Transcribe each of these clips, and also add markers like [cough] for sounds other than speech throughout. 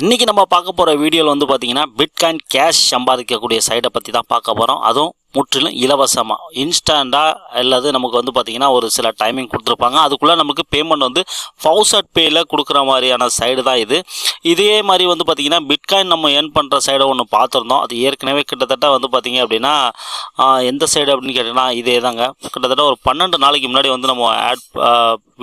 இன்றைக்கி நம்ம பார்க்க போகிற வீடியோவில் வந்து பார்த்தீங்கன்னா பிட்காயின் கேஷ் சம்பாதிக்கக்கூடிய சைடை பற்றி தான் பார்க்க போகிறோம் அதுவும் முற்றிலும் இலவசமாக இன்ஸ்டண்ட்டாக அல்லது நமக்கு வந்து பார்த்திங்கன்னா ஒரு சில டைமிங் கொடுத்துருப்பாங்க. அதுக்குள்ளே நமக்கு பேமெண்ட் வந்து ஃபவுசட் பேயில் கொடுக்குற மாதிரியான சைடு தான் இது. இதே மாதிரி வந்து பார்த்திங்கன்னா பிட்காயின் நம்ம ஏர்ன் பண்ணுற சைடை ஒன்று பார்த்துருந்தோம். அது ஏற்கனவே கிட்டத்தட்ட வந்து பார்த்திங்க அப்படின்னா எந்த சைடு அப்படின்னு கேட்டிங்கன்னா இதே தாங்க. கிட்டத்தட்ட ஒரு பன்னெண்டு நாளைக்கு முன்னாடி வந்து நம்ம ஆட்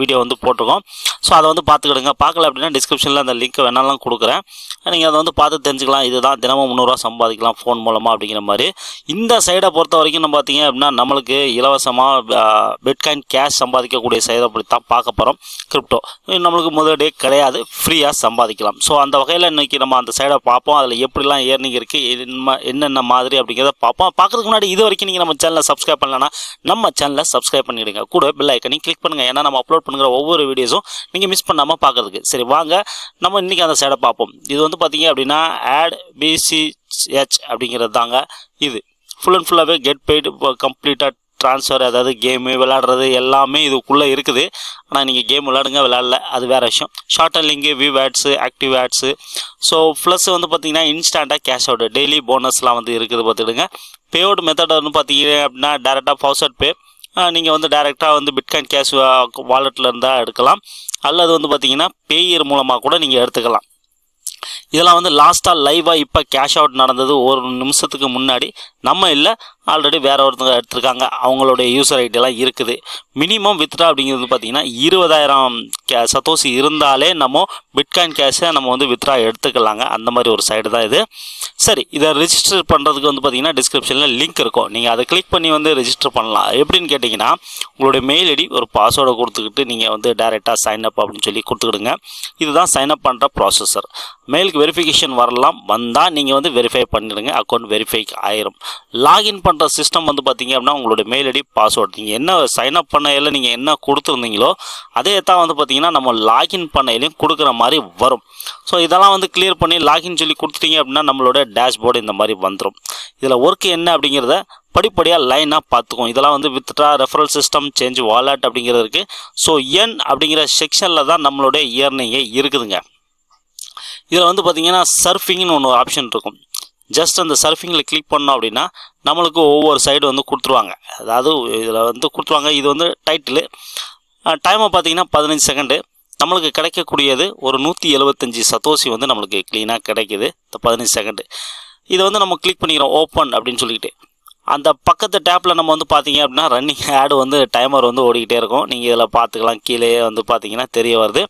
வீடியோ வந்து போட்டிருக்கோம். ஸோ அதை வந்து பார்த்துக்கிடுங்க. பார்க்கல அப்படின்னா டிஸ்கிரிப்ஷனில் அந்த லிங்க் வேணாலும் கொடுக்குறேன். நீங்கள் அதை வந்து பார்த்து தெரிஞ்சுக்கலாம். இதுதான் தினமும் முந்நூறுரூவா சம்பாதிக்கலாம் ஃபோன் மூலமாக அப்படிங்கிற மாதிரி. இந்த சைடை பொறுத்த வரைக்கும் நம்ம பார்த்தீங்க அப்படின்னா நம்மளுக்கு இலவசமாக பிட்காயின் கேஷ் சம்பாதிக்கக்கூடிய சைடை அப்படி தான் பார்க்க போகிறோம் கிரிப்டோ நம்மளுக்கு முதலே கிடையாது. ஃப்ரீயாக சம்பாதிக்கலாம். ஸோ அந்த வகையில் இன்றைக்கி நம்ம அந்த சைடை பார்ப்போம். அதில் எப்படிலாம் ஏர்னிங் இருக்குது என்ன என்னென்ன மாதிரி அப்படிங்கிறத பார்ப்போம். பார்க்குறதுக்கு முன்னாடி இது வரைக்கும் நீங்கள் நம்ம சேனலை சப்ஸ்கிரைப் பண்ணலன்னா நம்ம சேனலை சப்ஸ்கிரைப் பண்ணிவிடுங்க கூட பெல் ஐக்கனையும் கிளிக் பண்ணுங்கள் ஏன்னா நம்ம அப்லோட் பண்ணுற ஒவ்வொரு வீடியோஸும் நீங்கள் மிஸ் பண்ணாமல் பார்க்கறதுக்கு. சரி வாங்க. நம்ம இன்றைக்கி அந்த சைடை பார்ப்போம். இது வந்து பார்த்தீங்க அப்படின்னா ஆட் பிசிஹெச் அப்படிங்கிறது தாங்க இது ஃபுல் அண்ட் ஃபுல்லாகவே கெட் பெய்டு கம்ப்ளீட்டாக ட்ரான்ஸ்ஃபர் அதாவது கேமு விளாடுறது எல்லாமே இதுக்குள்ளே இருக்குது. ஆனால் நீங்கள் கேம் விளாடுங்க விளாடல அது வேறு விஷயம். Short and link view ads active ads so plus வந்து பார்த்திங்கன்னா இன்ஸ்டாண்ட்டாக கேஷ் அவுட் டெய்லி போனஸ்லாம் வந்து இருக்குது பார்த்துடுங்க பேவுட் மெத்தட் வந்து பார்த்தீங்க அப்படின்னா டேரெக்டாக ஃபவுசட் பே நீங்கள் வந்து டேரெக்டாக வந்து பிட்காயின் கேஷ் வாலெட்டில் இருந்தால் எடுக்கலாம். அல்லது வந்து பார்த்தீங்கன்னா பேயர் மூலமாக கூட நீங்கள் எடுத்துக்கலாம். இதெல்லாம் வந்து லாஸ்ட்டாக லைவாக இப்போ கேஷ் அவுட் நடந்தது ஒரு நிமிஷத்துக்கு முன்னாடி. நம்ம இல்லை ஆல்ரெடி வேறு ஒருத்தங்க எடுத்திருக்காங்க. அவங்களுடைய யூசர் ஐடியெல்லாம் இருக்குது. மினிமம் வித்ரா அப்படிங்கிறது பார்த்தீங்கன்னா இருபதாயிரம் கே சத்தோசி இருந்தாலே நம்ம பிட்காயின் கேஷை நம்ம வந்து வித்ரா எடுத்துக்கலாங்க. அந்த மாதிரி ஒரு சைடு தான் இது. சரி இதை ரிஜிஸ்டர் பண்ணுறதுக்கு வந்து பார்த்தீங்கன்னா டிஸ்கிரிப்ஷனில் லிங்க் இருக்கும். நீங்கள் அதை கிளிக் பண்ணி வந்து ரிஜிஸ்டர் பண்ணலாம். எப்படின்னு கேட்டிங்கன்னா உங்களுடைய மெயில் ஐடி ஒரு பாஸ்வேர்டை கொடுத்துக்கிட்டு நீங்கள் வந்து டேரெக்டாக சைன் அப் அப்படின்னு சொல்லி கொடுத்துக்கிடுங்க. இதுதான் சைன் அப் பண்ணுற ப்ராசஸர் மெயிலுக்கு வெரிஃபிகேஷன் வரலாம். வந்தால் நீங்கள் வந்து வெரிஃபை பண்ணிடுங்க. அக்கௌண்ட் வெரிஃபை ஆயிரும். லாகின் பண்ணுற சிஸ்டம் வந்து பார்த்தீங்க அப்படின்னா உங்களுடைய மெயில் ஐடி பாஸ்வேர்டு நீங்கள் என்ன சைன் அப் பண்ணையில் நீங்கள் என்ன கொடுத்துருந்தீங்களோ அதே தான் வந்து பார்த்தீங்கன்னா நம்ம லாகின் பண்ணையிலையும் கொடுக்குற மாதிரி வரும். ஸோ இதெல்லாம் வந்து கிளியர் பண்ணி லாகின் சொல்லி கொடுத்துட்டீங்க அப்படின்னா நம்மளோட டேஷ்போர்டு இந்த மாதிரி வந்துடும் இதில் ஒர்க் என்ன அப்படிங்கிறத படிப்படியாக லைனாக பார்த்துக்கும் இதெல்லாம் வந்து withdraw referral system change wallet அப்படிங்கிறது இருக்குது ஸோ என் அப்படிங்கிற செக்ஷனில் தான் நம்மளுடைய இயர்னிங்கே இருக்குதுங்க. இதில் வந்து பார்த்தீங்கன்னா சர்ஃபிங்னு ஒன்று ஆப்ஷன் இருக்கும். ஜஸ்ட் அந்த சர்ஃபிங்கில் கிளிக் பண்ணோம் அப்படின்னா நம்மளுக்கு ஒவ்வொரு சைடு வந்து கொடுத்துருவாங்க. அதாவது இதில் வந்து கொடுத்துருவாங்க. இது வந்து டைட்டிலு டைமை பார்த்தீங்கன்னா பதினஞ்சு செகண்டு நம்மளுக்கு கிடைக்கக்கூடியது ஒரு நூற்றி எழுபத்தஞ்சி சதோசி வந்து நம்மளுக்கு க்ளீனாக கிடைக்கிது. இந்த பதினஞ்சு செகண்டு இதை வந்து நம்ம கிளிக் பண்ணிக்கிறோம் ஓப்பன் அப்படின்னு சொல்லிக்கிட்டு. அந்த பக்கத்து டேப்பில் நம்ம வந்து பார்த்தீங்க அப்படின்னா ரன்னிங் ஆடு வந்து டைமர் வந்து ஓடிக்கிட்டே இருக்கும். நீங்கள் இதில் பார்த்துக்கலாம் கீழே வந்து பார்த்தீங்கன்னா தெரிய வருது.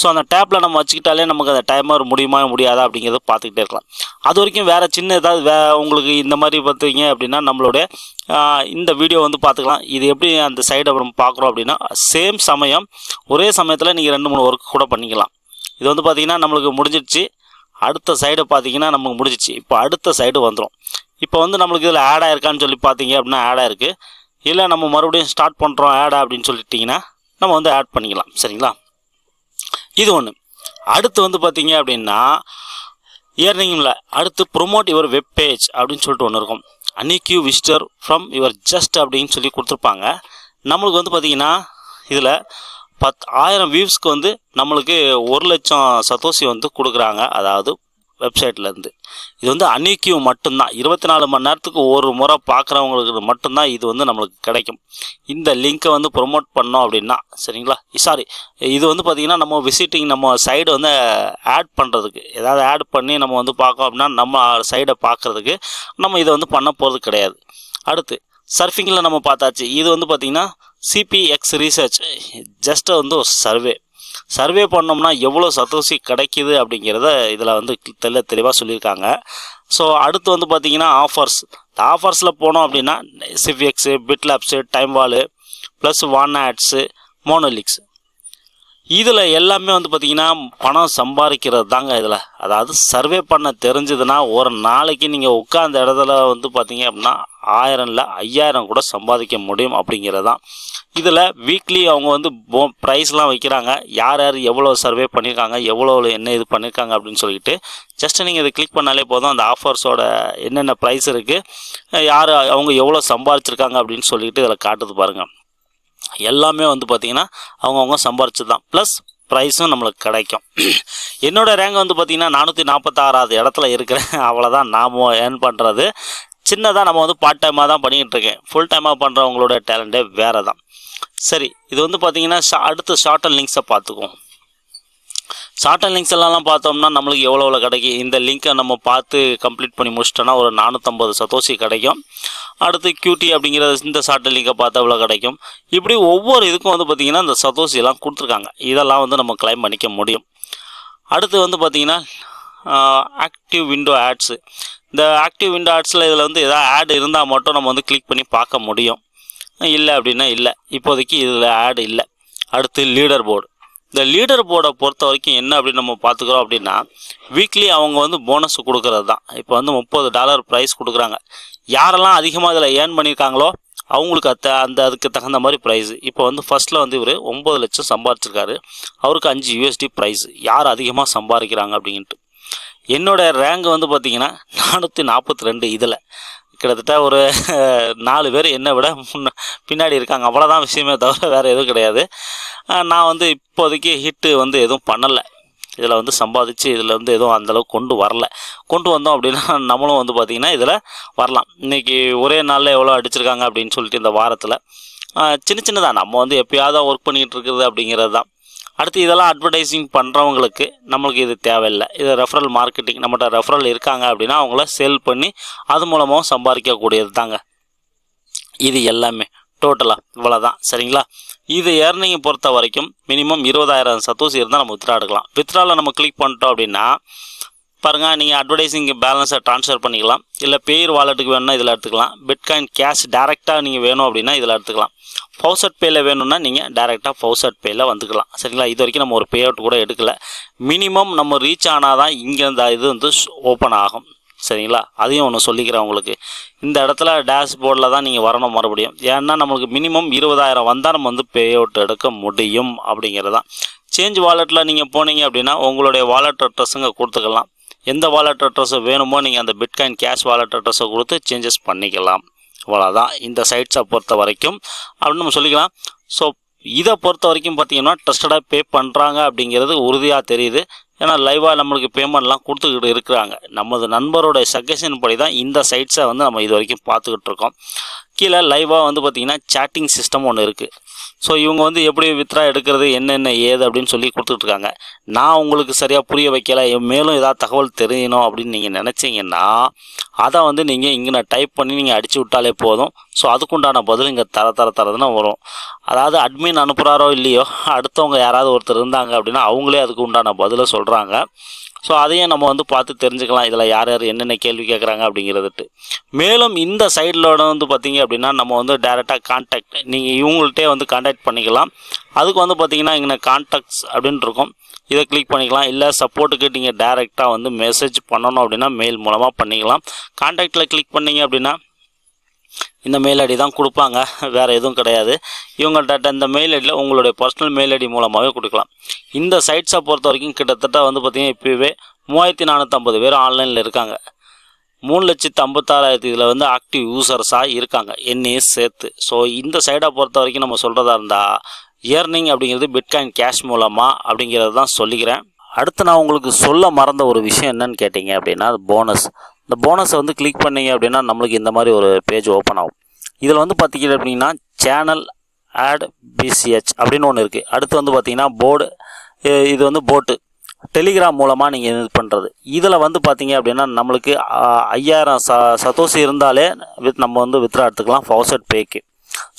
ஸோ அந்த டேப்பில் நம்ம வச்சுக்கிட்டாலே நமக்கு அந்த டைமர் முடியுமா முடியாதா அப்படிங்கிறத பார்த்துக்கிட்டே இருக்கலாம். அது வரைக்கும் வேறு சின்ன ஏதாவது வே உங்களுக்கு இந்த மாதிரி பார்த்தீங்க அப்படின்னா நம்மளுடைய இந்த வீடியோ வந்து பார்த்துக்கலாம் இது எப்படி அந்த சைடு அப்புறம் பார்க்குறோம் அப்படின்னா சேம் சமயம் ஒரே சமயத்தில் நீங்கள் ரெண்டு மூணு ஒர்க் கூட பண்ணிக்கலாம். இது வந்து பார்த்திங்கன்னா நம்மளுக்கு முடிஞ்சிடுச்சு அடுத்த சைடு பார்த்தீங்கன்னா நமக்கு முடிஞ்சிச்சு இப்போ அடுத்த சைடு வந்துடும் இப்போ வந்து நம்மளுக்கு இதில் ஆட் ஆயிருக்கான்னு சொல்லி பார்த்தீங்க அப்படின்னா ஆட் இருக்குது இல்லை நம்ம மறுபடியும் ஸ்டார்ட் பண்ணுறோம் ஆடா அப்படின்னு சொல்லிட்டிங்கன்னா நம்ம வந்து ஆட் பண்ணிக்கலாம். சரிங்களா? இது ஒன்று அடுத்து வந்து பார்த்தீங்க அப்படின்னா இயர்னிங்கில் அடுத்து ப்ரொமோட் யுவர் வெப் பேஜ் அப்படின்னு சொல்லிட்டு ஒன்று இருக்கும். Unique visitor from your just அப்படின்னு சொல்லி கொடுத்துருப்பாங்க. நம்மளுக்கு வந்து பார்த்தீங்கன்னா இதில் பத் ஆயிரம் வியூஸ்க்கு வந்து நம்மளுக்கு ஒரு லட்சம் சதோஷி வந்து கொடுக்குறாங்க. அதாவது வெப்சைட்லேருந்து இது வந்து அன்னைக்கும் மட்டும்தான். இருபத்தி நாலு மணி நேரத்துக்கு ஒரு முறை பார்க்குறவங்களுக்கு மட்டும்தான் இது வந்து நம்மளுக்கு கிடைக்கும். இந்த லிங்க்கை வந்து ப்ரொமோட் பண்ணோம் அப்படின்னா சரிங்களா? சாரி இது வந்து பார்த்திங்கன்னா நம்ம விசிட்டிங் நம்ம சைடு வந்து ஆட் பண்ணுறதுக்கு ஏதாவது ஆட் பண்ணி நம்ம வந்து பார்க்கோம் அப்படின்னா நம்ம சைடை பார்க்குறதுக்கு நம்ம இதை வந்து பண்ண போகிறது கிடையாது. அடுத்து சர்ஃபிங்கில் நம்ம பார்த்தாச்சு. இது வந்து பார்த்திங்கன்னா சிபிஎக்ஸ் ரீசர்ச் ஜஸ்ட்டு வந்து ஒரு சர்வே சர்வே பண்ணோம்னா எவ்வளோ சத்தோசி கிடைக்குது அப்படிங்கிறத இதில் வந்து தெல்ல தெளிவாக சொல்லியிருக்காங்க. ஸோ அடுத்து வந்து பார்த்திங்கன்னா ஆஃபர்ஸ் இந்த ஆஃபர்ஸில் போனோம் அப்படின்னா CVX BitLabs time wall plus one ads Monolix இதில் எல்லாமே வந்து பார்த்திங்கன்னா பணம் சம்பாதிக்கிறது தாங்க இதில். அதாவது சர்வே பண்ண தெரிஞ்சதுன்னா ஒரு நாளைக்கு நீங்கள் உட்காந்த இடத்துல வந்து பார்த்தீங்க அப்படின்னா ஆயிரம் இல்லை ஐயாயிரம் கூட சம்பாதிக்க முடியும் அப்படிங்கிறது தான் இதில் வீக்லி அவங்க வந்து போ ப்ரைஸ்லாம் வைக்கிறாங்க. யார் யார் எவ்வளோ சர்வே பண்ணியிருக்காங்க எவ்வளோ என்ன இது பண்ணியிருக்காங்க அப்படின்னு சொல்லிட்டு ஜஸ்ட் நீங்கள் இதை கிளிக் பண்ணாலே போதும். அந்த ஆஃபர்ஸோட என்னென்ன ப்ரைஸ் இருக்குது யார் அவங்க எவ்வளோ சம்பாதிச்சிருக்காங்க அப்படின்னு சொல்லிட்டு இதில் காட்டுது பாருங்கள் எல்லாமே வந்து பார்த்திங்கன்னா அவங்கவுங்க சம்பாரிச்சு தான் ப்ளஸ் ப்ரைஸும் நம்மளுக்கு கிடைக்கும். என்னோடய ரேங்க் வந்து பார்த்திங்கன்னா நானூற்றி நாற்பத்தாறாவது இடத்துல இருக்கிறேன். அவ்வளோதான் நாம் ஏர்ன் பண்ணுறது சின்னதாக நம்ம வந்து பார்ட் டைமாக தான் பண்ணிக்கிட்டு இருக்கேன். ஃபுல் டைமாக பண்ணுறவங்களோட டேலண்ட்டே வேறு தான் சரி இது வந்து பார்த்தீங்கன்னா ஷா அடுத்து ஷார்ட் அண்ட் லிங்க்ஸை பார்த்துக்குவோம். ஷார்ட் அண்ட் லிங்க்ஸ் எல்லாம் பார்த்தோம்னா நம்மளுக்கு எவ்வளோ எவ்வளோ கிடைக்கும்? இந்த லிங்க்கை நம்ம பார்த்து கம்ப்ளீட் பண்ணி முடிச்சிட்டோன்னா ஒரு நானூற்றம்பது சதோசி கிடைக்கும். அடுத்து கியூடி அப்படிங்கிற இந்த ஷார்ட் லிங்கை பார்த்தா எவ்வளோ கிடைக்கும்? இப்படி ஒவ்வொரு இதுக்கும் வந்து பார்த்திங்கன்னா இந்த சதோசியெல்லாம் கொடுத்துருக்காங்க. இதெல்லாம் வந்து நம்ம கிளைம் பண்ணிக்க முடியும். அடுத்து வந்து பார்த்திங்கன்னா ஆக்டிவ் விண்டோ ஆட்ஸு இந்த ஆக்டிவ் விண்டோ ஆட்ஸில் இதில் வந்து எதாவது ஆடு இருந்தால் மட்டும் நம்ம வந்து கிளிக் பண்ணி பார்க்க முடியும். இல்லை அப்படின்னா இல்லை. இப்போதைக்கு இதில் ஆட் இல்லை. அடுத்து லீடர் போர்டு இந்த லீடர் போர்டை பொறுத்த வரைக்கும் என்ன அப்படின்னு நம்ம பார்த்துக்குறோம் அப்படின்னா வீக்லி அவங்க வந்து போனஸ் கொடுக்கறது தான். இப்போ வந்து முப்பது டாலர் ப்ரைஸ் கொடுக்குறாங்க. யாரெல்லாம் அதிகமாக இதில் ஏர்ன் பண்ணியிருக்காங்களோ அவங்களுக்கு அத்த அந்த அதுக்கு தகுந்த மாதிரி ப்ரைஸ் இப்போ வந்து ஃபர்ஸ்ட்டில் வந்து இவர் ஒம்பது லட்சம் சம்பாரிச்சிருக்காரு. அவருக்கு அஞ்சு யூஎஸ்டி ப்ரைஸ் யார் அதிகமாக சம்பாதிக்கிறாங்க அப்படின்ட்டு. என்னோட ரேங்க் வந்து பார்த்திங்கன்னா நானூற்றி நாற்பத்தி ரெண்டு இதில். கிட்டத்தட்ட ஒரு [laughs] நாலு பேர் என்னை விட முன்ன பின்னாடி இருக்காங்க. அவ்வளோதான் விஷயமே தவிர வேறு எதுவும் கிடையாது. நான் வந்து இப்போதைக்கு ஹிட்டு வந்து எதுவும் பண்ணலை. இதில் வந்து சம்பாதிச்சு இதில் வந்து எதுவும் அந்தளவுக்கு கொண்டு வரல. கொண்டு வந்தோம் அப்படின்னா [laughs] நம்மளும் வந்து பார்த்திங்கன்னா இதில் வரலாம். இன்றைக்கி ஒரே நாளில் எவ்வளோ அடிச்சிருக்காங்க அப்படின்னு சொல்லிட்டு இந்த வாரத்தில் சின்ன சின்னதாக நம்ம வந்து எப்பயாவது ஒர்க் பண்ணிகிட்டு இருக்கிறது அப்படிங்கிறது தான் அடுத்து இதெல்லாம் அட்வர்டைஸிங் பண்ணுறவங்களுக்கு நம்மளுக்கு இது தேவையில்லை. இது ரெஃபரல் மார்க்கெட்டிங் நம்மகிட்ட ரெஃபரல் இருக்காங்க அப்படின்னா அவங்கள சேல் பண்ணி அது மூலமாகவும் சம்பாதிக்கக்கூடியது தாங்க இது எல்லாமே டோட்டலாக இவ்வளோ தான் சரிங்களா? இது ஏர்னிங்கை பொறுத்த வரைக்கும் மினிமம் இருபதாயிரம் சத்தோசி இருந்தால் நம்ம வித்ரா எடுக்கலாம். வித்ராவில் நம்ம கிளிக் பண்ணிட்டோம் அப்படின்னா பாருங்கள் நீங்கள் அட்வர்டைஸிங் பேலன்ஸை ட்ரான்ஸ்ஃபர் பண்ணிக்கலாம். இல்லை பேர் வாலெட்டுக்கு வேணும்னா இதில் எடுத்துக்கலாம். பிட்காயின் கேஷ் டேரெக்டாக நீங்கள் வேணும் அப்படின்னா இதில் எடுத்துக்கலாம். ஃபவுசட் பேயில் வேணும்னா நீங்கள் டேரெக்டாக ஃபவுசட் பேயில் வந்துக்கலாம். சரிங்களா? இது வரைக்கும் நம்ம ஒரு பே அவுட் கூட எடுக்கல. மினிமம் நம்ம ரீச் ஆனால் தான் இங்கே இந்த இது வந்து ஓப்பன் ஆகும். சரிங்களா? அதையும் ஒன்று சொல்லிக்கிறேன் உங்களுக்கு. இந்த இடத்துல டேஷ்போர்டில் தான் நீங்கள் வரணும் மறுபடியும். ஏன்னா நம்மளுக்கு மினிமம் இருபதாயிரம் வந்தால் நம்ம வந்து பே அவுட் எடுக்க முடியும் அப்படிங்கிறது தான் சேஞ்ச் வாலெட்டில் நீங்கள் போனீங்க அப்படின்னா உங்களுடைய வாலெட் அட்ரஸுங்க கொடுத்துக்கலாம். எந்த வாலெட் அட்ரஸ் வேணுமோ நீங்கள் அந்த பிட்காயின் கேஷ் வாலெட் அட்ரஸை கொடுத்து சேஞ்சஸ் பண்ணிக்கலாம். இவ்வளோதான் இந்த சைட்ஸை பொறுத்த வரைக்கும். அப்படின்னு நம்ம சொல்லிக்கலாம். ஸோ இதை பொறுத்த வரைக்கும் பார்த்தீங்கன்னா ட்ரஸ்டடாக பே பண்ணுறாங்க அப்படிங்கிறது உறுதியாக தெரியுது. ஏன்னா லைவாக நம்மளுக்கு பேமெண்ட்லாம் கொடுத்துக்கிட்டு இருக்கிறாங்க. நமது நண்பரோட சஜஷன் படி தான் இந்த சைட்ஸை வந்து நம்ம இது வரைக்கும் பார்த்துக்கிட்டு இருக்கோம். கீழே லைவாக வந்து பார்த்திங்கன்னா சேட்டிங் சிஸ்டம் ஒன்று இருக்குது ஸோ இவங்க வந்து எப்படி வித்ரா எடுக்கிறது என்னென்ன ஏது அப்படின்னு சொல்லி கொடுத்துட்டு இருக்காங்க நான் உங்களுக்கு சரியாக புரிய வைக்கல மேலும் ஏதாவது தகவல் தெரியணும் அப்படின்னு நீங்கள் நினச்சிங்கன்னா அதை வந்து நீங்கள் இங்கே நான் டைப் பண்ணி நீங்கள் அடிச்சு விட்டாலே போதும். ஸோ அதுக்குண்டான பதில் இங்கே தர தர தரதுன்னு வரும். அதாவது அட்மின் அனுப்புகிறாரோ இல்லையோ அடுத்தவங்க யாராவது ஒருத்தர் இருந்தாங்க அப்படின்னா அவங்களே அதுக்கு உண்டான பதிலை சொல்கிறாங்க ஸோ அதையும் நம்ம வந்து பார்த்து தெரிஞ்சுக்கலாம். இதில் யார் யார் என்னென்ன கேள்வி கேட்குறாங்க அப்படிங்கிறதுட்டு. மேலும் இந்த சைடில் வந்து பார்த்தீங்க அப்படின்னா நம்ம வந்து டேரெக்டாக கான்டாக்ட் நீங்கள் இவங்கள்ட்டே வந்து கான்டாக்ட் பண்ணிக்கலாம். அதுக்கு வந்து பார்த்திங்கன்னா இங்கே கான்டாக்ட்ஸ் அப்படின்னு இருக்கும். இதை கிளிக் பண்ணிக்கலாம். இல்லை சப்போர்ட்டுக்கு நீங்கள் டேரெக்டாக வந்து மெசேஜ் பண்ணணும் அப்படின்னா மெயில் மூலமாக பண்ணிக்கலாம். கான்டாக்டில் கிளிக் பண்ணீங்க அப்படின்னா இந்த மெயில் ஐடி தான் கொடுப்பாங்க. வேறு எதுவும் கிடையாது. இவங்கள்ட்ட இந்த மெயில் ஐடியில் உங்களுடைய பர்சனல் மெயில் ஐடி மூலமாகவே கொடுக்கலாம். இந்த சைட்ஸை பொறுத்த வரைக்கும் கிட்டத்தட்ட வந்து பார்த்திங்கன்னா இப்போவே மூவாயிரத்தி நானூற்றம்பது பேர் ஆன்லைனில் இருக்காங்க. மூணு லட்சத்து ஐம்பத்தாறாயிரத்தி இதில் வந்து ஆக்டிவ் யூசர்ஸாக இருக்காங்க. என்னையும் சேர்த்து. ஸோ இந்த சைடை பொறுத்த வரைக்கும் நம்ம சொல்கிறதா இருந்தால் ஏர்னிங் அப்படிங்கிறது பிட்காயின் கேஷ் மூலமாக அப்படிங்கிறது தான் சொல்லிக்கிறேன். அடுத்து நான் உங்களுக்கு சொல்ல மறந்த ஒரு விஷயம் என்னன்னு கேட்டிங்க அப்படின்னா அது போனஸ் இந்த போனஸை வந்து கிளிக் பண்ணீங்க அப்படின்னா நம்மளுக்கு இந்த மாதிரி ஒரு பேஜ் ஓப்பன் ஆகும். இதில் வந்து பார்த்திங்க அப்படின்னா சேனல் ஆட் பிசிஹெச் அப்படின்னு ஒன்று இருக்குது அடுத்து வந்து பார்த்திங்கன்னா போர்டு இது வந்து போட்டு டெலிகிராம் மூலமாக நீங்கள் இது பண்ணுறது இதில் வந்து பார்த்தீங்க அப்படின்னா நம்மளுக்கு ஐயாயிரம் ச சதோசி இருந்தாலே வித் நம்ம வந்து வித்ரா எடுத்துக்கலாம். ஃபவுசட் பேக்கு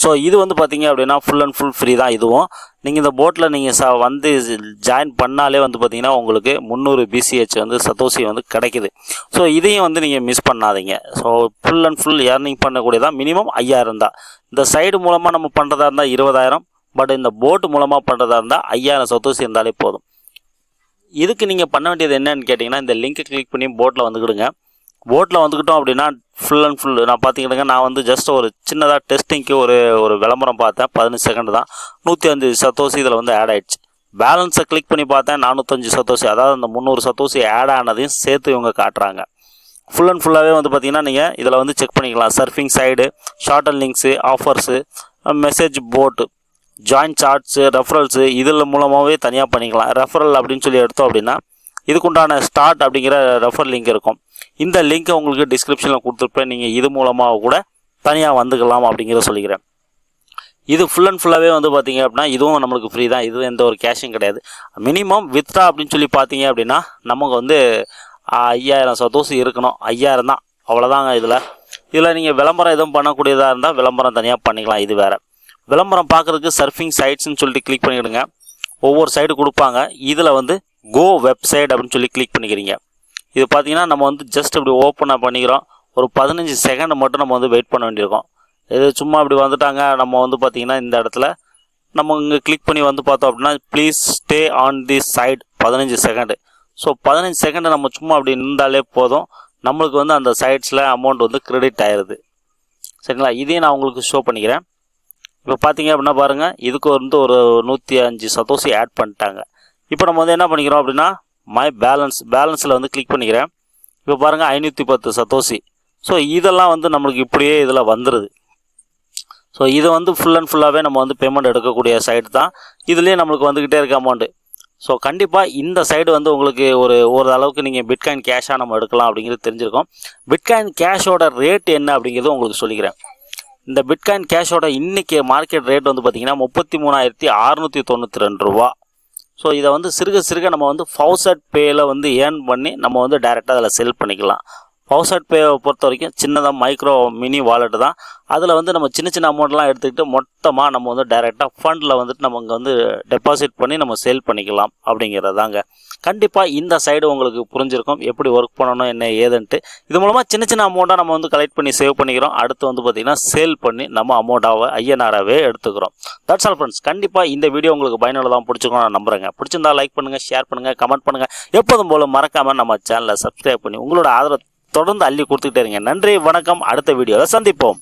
ஸோ இது வந்து பார்த்தீங்க அப்படின்னா ஃபுல் அண்ட் ஃபுல் ஃப்ரீ தான் இதுவும். நீங்கள் இந்த போட்டில் நீங்கள் ச வந்து ஜாயின் பண்ணாலே வந்து பார்த்தீங்கன்னா உங்களுக்கு முந்நூறு பிசிஹெச் வந்து சத்தோசி வந்து கிடைக்குது. ஸோ இதையும் வந்து நீங்கள் மிஸ் பண்ணாதீங்க. So full and full earning பண்ணக்கூடியதான் minimum ஐயாயிரம் தான். இந்த சைடு மூலமாக நம்ம பண்ணுறதா இருந்தால் இருபதாயிரம். பட் இந்த போட்டு மூலமாக பண்ணுறதா இருந்தால் ஐயாயிரம் சத்தோசி இருந்தாலே போதும். இதுக்கு நீங்கள் பண்ண வேண்டியது என்னன்னு கேட்டிங்கன்னா இந்த லிங்க்கை கிளிக் பண்ணி போட்டில் வந்துக்கிடுங்க. போட்டில் வந்துக்கிட்டோம் அப்படின்னா ஃபுல் அண்ட் ஃபுல் நான் பார்த்தீங்கன்னா நான் வந்து ஜஸ்ட் ஒரு சின்னதாக டெஸ்டிங்க்கு ஒரு ஒரு விளம்பரம் பார்த்தேன். பதினஞ்சு செகண்ட் தான். நூற்றி அஞ்சு சத்தோசி இதில் வந்து ஆட் ஆயிடுச்சு. பேலன்ஸை கிளிக் பண்ணி பார்த்தேன் நானூற்றஞ்சு சத்தோசி. அதாவது அந்த முந்நூறு சத்தோசி ஆட் ஆனதையும் சேர்த்து இவங்க காட்டுறாங்க. ஃபுல் அண்ட் ஃபுல்லாகவே வந்து பார்த்தீங்கன்னா நீங்கள் இதில் வந்து செக் பண்ணிக்கலாம். Surfing site short and links offers message போட்டு ஜாயின் சார்ட்ஸு ரெஃபரல்ஸு இதில் மூலமாகவே தனியாக பண்ணிக்கலாம். ரெஃபரல் அப்படின்னு சொல்லி எடுத்தோம் அப்படின்னா இதுக்குண்டான ஸ்டார்ட் அப்படிங்கிற ரெஃபர் லிங்க் இருக்கும். இந்த லிங்க்கை உங்களுக்கு டிஸ்கிரிப்ஷனில் கொடுத்துருப்பேன். நீங்கள் இது மூலமாக கூட தனியாக வந்துக்கலாம் அப்படிங்கிறத சொல்லிக்கிறேன். இது ஃபுல் அண்ட் ஃபுல்லாகவே வந்து பார்த்தீங்க அப்படின்னா இதுவும் நம்மளுக்கு ஃப்ரீ தான். இதுவும் எந்த ஒரு கேஷும் கிடையாது. மினிமம் வித்ரா அப்படின்னு சொல்லி பார்த்தீங்க அப்படின்னா நமக்கு வந்து ஐயாயிரம் சதோசம் இருக்கணும். ஐயாயிரம் தான். அவ்வளோதாங்க இதில். இதில் நீங்கள் விளம்பரம் எதுவும் பண்ணக்கூடியதாக இருந்தால் விளம்பரம் தனியாக பண்ணிக்கலாம். இது வேறு. விளம்பரம் பார்க்குறதுக்கு சர்ஃபிங் சைட்ஸ்ன்னு சொல்லிட்டு கிளிக் பண்ணிவிடுங்க ஒவ்வொரு சைடு கொடுப்பாங்க. இதில் வந்து கோ வெப்சைட் அப்படின்னு சொல்லி கிளிக் பண்ணிக்கிறீங்க. இது பார்த்தீங்கன்னா நம்ம வந்து ஜஸ்ட் இப்படி ஓப்பனாக பண்ணிக்கிறோம். ஒரு பதினஞ்சு செகண்ட் மட்டும் நம்ம வந்து வெயிட் பண்ண வேண்டியிருக்கும். இது சும்மா இப்படி வந்துட்டாங்க நம்ம வந்து பார்த்திங்கன்னா இந்த இடத்துல நம்ம இங்கே கிளிக் பண்ணி வந்து பார்த்தோம் அப்படின்னா please stay on the site பதினஞ்சு செகண்டு ஸோ பதினஞ்சு செகண்டு நம்ம சும்மா அப்படி நின்றாலே போதும். நம்மளுக்கு வந்து அந்த சைட்ஸில் அமௌண்ட் வந்து கிரெடிட் ஆயிடுது சரிங்களா? இதையும் நான் உங்களுக்கு ஷோ பண்ணிக்கிறேன். இப்போ பார்த்தீங்க அப்படின்னா பாருங்கள் இதுக்கு வந்து ஒரு நூற்றி அஞ்சு சதோசி ஆட் பண்ணிட்டாங்க. இப்போ நம்ம வந்து என்ன பண்ணிக்கிறோம் அப்படின்னா மை பேலன்ஸ் பேலன்ஸில் வந்து கிளிக் பண்ணிக்கிறேன். இப்போ பாருங்கள் ஐநூற்றி பத்து சதோசி ஸோ இதெல்லாம் வந்து நம்மளுக்கு இப்படியே இதில் வந்துடுது ஸோ இது வந்து ஃபுல் அண்ட் ஃபுல்லாகவே நம்ம வந்து பேமெண்ட் எடுக்கக்கூடிய சைடு தான். இதுலேயே நம்மளுக்கு வந்துக்கிட்டே இருக்க அமௌண்ட்டு ஸோ கண்டிப்பாக இந்த சைடு வந்து உங்களுக்கு ஒரு ஒரு அளவுக்கு நீங்கள் பிட்காயின் கேஷாக நம்ம எடுக்கலாம் அப்படிங்கிறது தெரிஞ்சிருக்கும். பிட்காயின் கேஷோட ரேட் என்ன அப்படிங்கிறது உங்களுக்கு சொல்லிக்கிறேன். இந்த பிட்காயின் கேஷோட இன்றைக்கி மார்க்கெட் ரேட் வந்து பார்த்தீங்கன்னா முப்பத்தி மூணாயிரத்தி அறநூற்றி தொண்ணூற்றி ரெண்டு ரூபா. ஸோ இதை வந்து சிறுக சிறுக நம்ம வந்து ஃபவுசட் பேயில் வந்து ஏர்ன் பண்ணி நம்ம வந்து டைரெக்டாக அதில் செல் பண்ணிக்கலாம். ஃபவுசட் பேவை பொறுத்த வரைக்கும் சின்னதாக மைக்ரோ மினி வாலெட்டு தான். அதில் வந்து நம்ம சின்ன சின்ன அமௌண்ட்லாம் எடுத்துக்கிட்டு மொத்தமாக நம்ம வந்து டைரெக்டாக ஃபண்டில் வந்துட்டு நம்ம இங்கே வந்து டெபாசிட் பண்ணி நம்ம சேல் பண்ணிக்கலாம் அப்படிங்கிறது தாங்க கண்டிப்பாக இந்த சைடு உங்களுக்கு புரிஞ்சிருக்கும். எப்படி ஒர்க் பண்ணணும் என்ன ஏதுன்ட்டு. இது மூலமாக சின்ன சின்ன அமௌண்ட்டாக நம்ம வந்து கலெக்ட் பண்ணி சேவ் பண்ணிக்கிறோம். அடுத்து வந்து பார்த்திங்கன்னா சேல் பண்ணி நம்ம அமௌண்ட்டாக ஐஎன்ஆராகவே எடுத்துக்கிறோம். தட்ஸ் ஆல் ஃப்ரெண்ட்ஸ் கண்டிப்பாக இந்த வீடியோ உங்களுக்கு பயனுள்ளதாக பிடிச்சிக்கணும் நான் நம்புறேங்க. பிடிச்சிருந்தா லைக் பண்ணுங்கள் ஷேர் பண்ணுங்கள் கமெண்ட் பண்ணுங்கள் எப்போதும் போல மறக்காமல் நம்ம சேனலை சப்ஸ்கிரைப் பண்ணி உங்களோட ஆதரவு தொடர்ந்து அள்ளி கொடுத்துக்கிட்டே இருங்க. நன்றி வணக்கம். அடுத்த வீடியோவில் சந்திப்போம்.